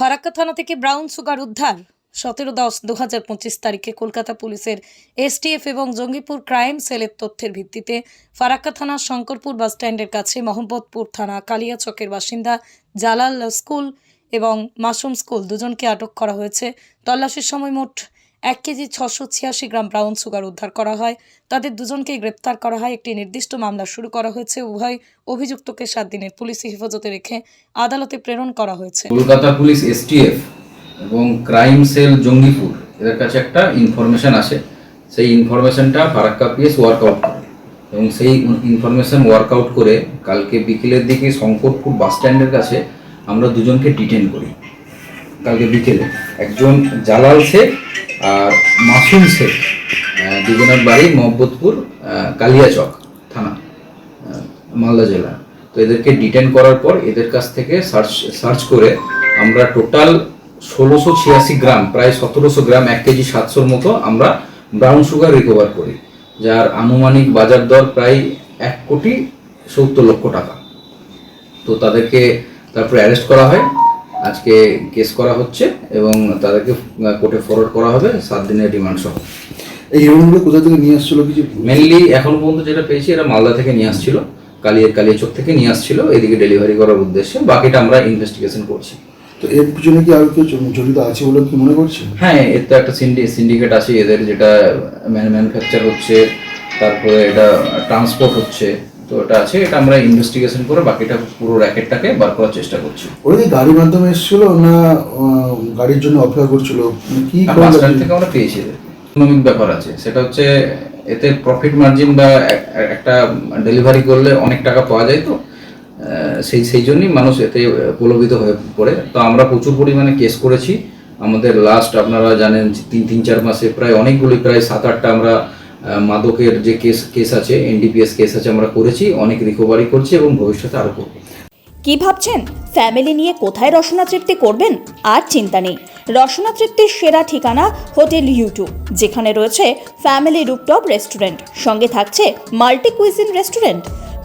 ফারাক্কা থানা থেকে brown sugar উদ্ধার। সতেরো দশ দু হাজার পঁচিশ তারিখে কলকাতা পুলিশের এসটিএফ এবং জঙ্গিপুর ক্রাইম সেলের তথ্যের ভিত্তিতে ফারাক্কা থানার শঙ্করপুর বাসস্ট্যান্ডের কাছে মোহাম্মদপুর থানা কালিয়াচকের বাসিন্দা জালাল স্কুল এবং মাসুম স্কুল দুজনকে আটক করা হয়েছে। তল্লাশির সময় মোট এক কেজি ছশো ছিয়াশি গ্রাম ব্রাউন সুগার উদ্ধার করা হয়। তাদের দুজনকেই গ্রেপ্তার করা হয়। একটি নির্দিষ্ট মামলা শুরু করা হয়েছে। উভয় অভিযুক্তকে সাত দিনের পুলিশি হেফাজতে রেখে আদালতে প্রেরণ করা হয়েছে। কলকাতা পুলিশ এসটিএফ এবং ক্রাইম সেল জঙ্গিপুর, এদের কাছে একটা ইনফরমেশন আসে। সেই ইনফরমেশনটা ফারাক্কা পিএস ওয়ার্কআউট করে। এবং সেই ইনফরমেশন ওয়ার্কআউট করে কালকে বিকেলের দিকে শঙ্করপুর বাস স্ট্যান্ডের কাছে আমরা দুজনকে ডিটেন করি। কালকে বিকেলে। একজন জালাল শেখ আর মাসুম শেখ দুজনের বাড়ি মোহাম্মদপুর কালিয়াচক থানা মালদা জেলা। তো এদেরকে ডিটেন করার পর এদের কাছ থেকে সার্চ সার্চ করে আমরা টোটাল ষোলোশো ছিয়াশি গ্রাম, প্রায় সতেরোশো গ্রাম, এক কেজি সাতশোর মতো আমরা ব্রাউন সুগার রিকভার করি, যার আনুমানিক বাজার দর প্রায় এক কোটি সত্তর লক্ষ টাকা। তো তাদেরকে তারপরে অ্যারেস্ট করা হয়। আজকে কেস করা হচ্ছে এবং তাদেরকে কোর্টে ফরওয়ার্ড করা হবে সাত দিনের রিমান্ড সহ। এই হিরোইনগুলো কোথা থেকে নিয়ে আসছিল কিছু? মেনলি এখন পর্যন্ত যেটা পেয়েছি এরা মালদা থেকে নিয়ে আসছিল কালিয়া কালিয়াচক থেকে নিয়ে আসছিল এদিকে ডেলিভারি করার উদ্দেশ্যে বাকিটা আমরা ইনভেস্টিগেশন করছি। তো এর পিছনে কি আর কেউ জড়িত আছে বলে কি মনে করছে? হ্যাঁ এর তো একটা সিন্ডি সিন্ডিকেট আছে এদের যেটা ম্যানুফ্যাকচার হচ্ছে তারপরে এটা ট্রান্সপোর্ট হচ্ছে। তো এটা আছে এটা আমরা ইনভেস্টিগেশন করে বাকিটা পুরো র্যাকেটটাকে বার করার চেষ্টা করছি। ওরা কি গাড়ির মাধ্যমে এসেছিল না গাড়ির জন্য অপেক্ষা করছিল? মানে কি বাস স্ট্যান্ড থেকে আমরা পেয়েছি ইকোনমিক ব্যাপার আছে। সেটা হচ্ছে এতে প্রফিট মার্জিন বা একটা ডেলিভারি করলে অনেক টাকা পাওয়া যায় তো। সেই সেই জন্যই মানুষ এতে প্রলোভিত হয়ে পড়ে। তো আমরা প্রচুর পরিমাণে কেস করেছি। আমাদের লাস্ট আপনারা জানেন তিন তিন চার মাসে প্রায় অনেকগুলি প্রায় সাত আটটা আমরা মাদকের যে কেস কেস আছে এনডিপিএস কেস আছে, আমরা করেছি, অনেক রিকভারি করছি এবং ভবিষ্যতে আরও করব। কি ভাবছেন? ফ্যামিলি নিয়ে কোথায় রসনা তৃপ্তি করবেন? আর চিন্তা নেই। রসনা তৃপ্তির সেরা ঠিকানা হোটেল ইউটিউব, যেখানে রয়েছে ফ্যামিলি রুপটপ রেস্টুরেন্ট সঙ্গে থাকছে multi cuisine restaurant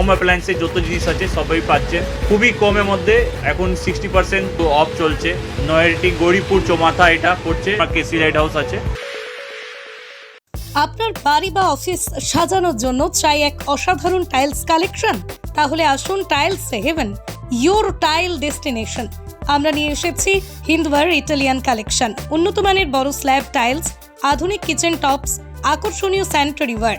Home অ্যাপ্লায়েন্সের যত জিনিস আছে, সবই পাচ্ছেন খুবই কমের মধ্যে এখন সিক্সটি পার্সেন্ট অফ চলছে। নয়ারটি গৌরীপুর চৌমাথা এটা পড়ছে কেসি লাইট হাউস আছে। আপনার বাড়ি বা অফিস সাজানোর জন্য চাই এক অসাধারণ টাইলস কালেকশন তাহলে আসুন tiles heaven your tile destination আমরা নিয়ে এসেছি হিন্দওয়ার ইটালিয়ান কালেকশন উন্নত মানের বড় স্ল্যাব টাইলস আধুনিক কিচেন টপস আকর্ষণীয় স্যানিটারি ওয়ার